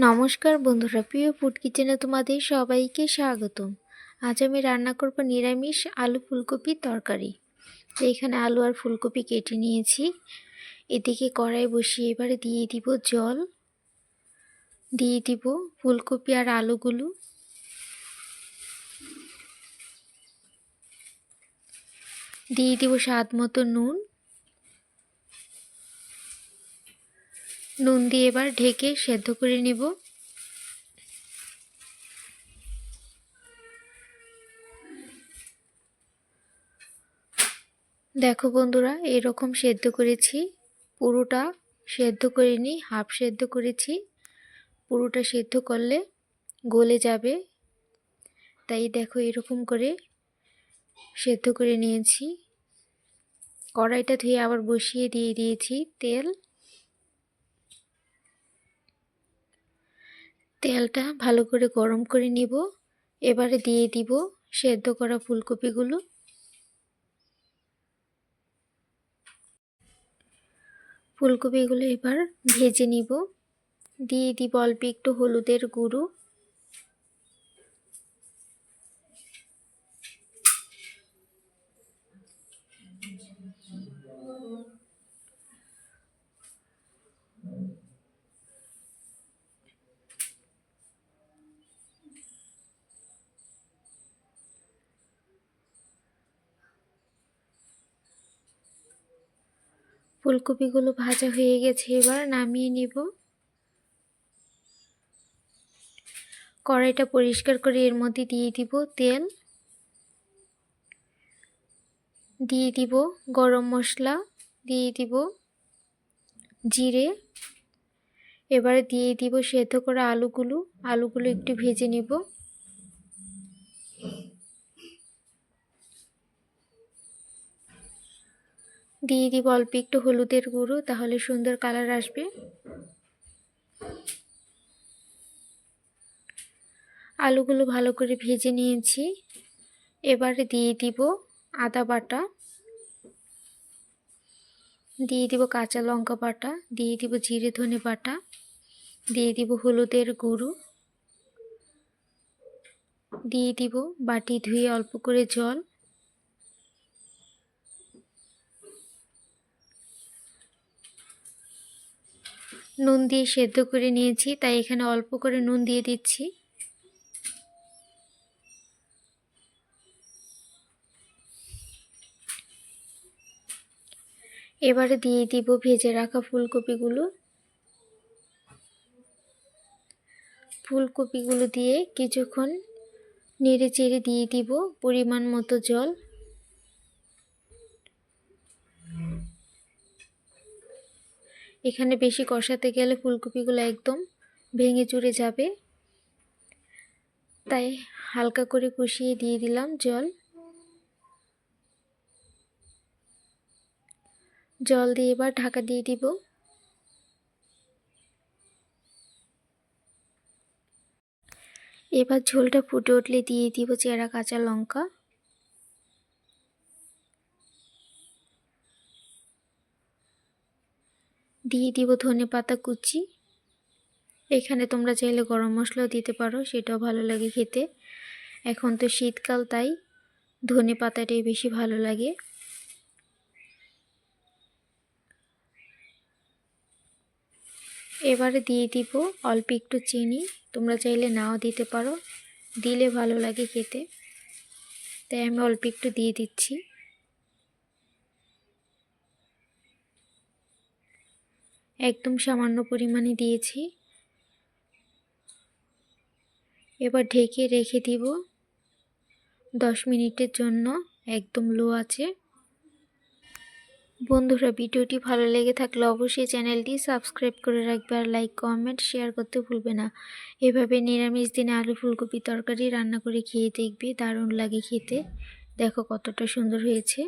নমস্কার বন্ধুরা, প্রিয় ফুড কিচেনে তোমাদের সবাইকে স্বাগতম। আজ আমি রান্না করব নিরামিষ আলু ফুলকপির তরকারি। এখানে আলু আর ফুলকপি কেটে নিয়েছি। এদিকে কড়াই বসিয়ে এবারে দিয়ে দিব জল। দিয়ে দিব ফুলকপি আর আলুগুলো। দিয়ে দিব স্বাদ মতো নুন। নুন দিয়ে এবার ঢেকে সেদ্ধ করে নিব। দেখো বন্ধুরা, এরকম সেদ্ধ করেছি। পুরোটা সেদ্ধ করিনি, হাফ সেদ্ধ করেছি। পুরোটা সেদ্ধ করলে গলে যাবে। তাই দেখো এরকম করে সেদ্ধ করে নিয়েছি। কড়াইটা ধুয়ে আবার বসিয়ে দিয়ে দিয়েছি তেল। তেলটা ভালো করে গরম করে নিব। এবারে দিয়ে দিব সেদ্ধ করা ফুলকপিগুলো। ফুলকপিগুলো এবার ভেজে নিব। দিয়ে দিব অল্প একটু হলুদের গুঁড়ো। ফুলকপিগুলো ভাজা হয়ে গেছে, এবার নামিয়ে নিব। কড়াইটা পরিষ্কার করে এর মধ্যে দিয়ে দিব তেল। দিয়ে দিব গরম মশলা, দিয়ে দিব জিরে। এবারে দিয়ে দিব সেদ্ধ করা আলুগুলো আলুগুলো একটু ভেজে নেব। দিয়ে দিব অল্প একটু হলুদের গুঁড়ো, তাহলে সুন্দর কালার আসবে। আলুগুলো ভালো করে ভেজে নিয়েছি। এবারে দিয়ে দিব আদা বাটা। দিয়ে দিব কাঁচা লঙ্কা বাটা, দিয়ে দিব জিরে ধনে বাটা, দিয়ে দিব হলুদের গুঁড়ো। দিয়ে দিব বাটি ধুয়ে অল্প করে জল। নুন দিয়ে সেদ্ধ করে নিয়েছি, তাই এখানে অল্প করে নুন দিয়ে দিচ্ছি। এবারে দিয়ে দিব ভেজে রাখা ফুলকপিগুলো। ফুলকপিগুলো দিয়ে কিছুক্ষণ নেড়ে চেড়ে দিয়ে দিব পরিমাণ মতো জল। এখানে বেশি কষাতে গেলে ফুলকপিগুলো একদম ভেঙে চুরে যাবে। তাই হালকা করে কষিয়ে দিয়ে দিলাম জল। জল দিয়ে এবার ঢাকা দিয়ে দিব। এবার ঝোলটা ফুটে উঠলে দিয়ে দিব চেরা কাঁচা লঙ্কা। দিয়ে দিব ধনে পাতা কুচি। এখানে তোমরা চাইলে গরম মশলাও দিতে পারো, সেটাও ভালো লাগে খেতে। এখন তো শীতকাল, তাই ধনে পাতাটাই বেশি ভালো লাগে। এবারে দিয়ে দিব অল্প একটু চিনি, তোমরা চাইলে নাও দিতে পারো, দিলে ভালো লাগে খেতে। তাই আমি অল্প একটু দিয়ে দিচ্ছি। একদম সামান্য পরিমাণে দিয়েছি। এবার ঢেকে রেখে দিব। দশ মিনিটের জন্য একদম লো আছে। বন্ধুরা, ভিডিওটি ভালো লেগে থাকলে অবশ্যই চ্যানেলটি সাবস্ক্রাইব করে রাখবে আর লাইক, কমেন্ট, শেয়ার করতে ভুলবে না। এভাবে নিরামিষ দিনে আলু ফুলকপি তরকারি রান্না করে খেয়ে দেখবে, দারুণ লাগে খেতে। দেখো কতটা সুন্দর হয়েছে।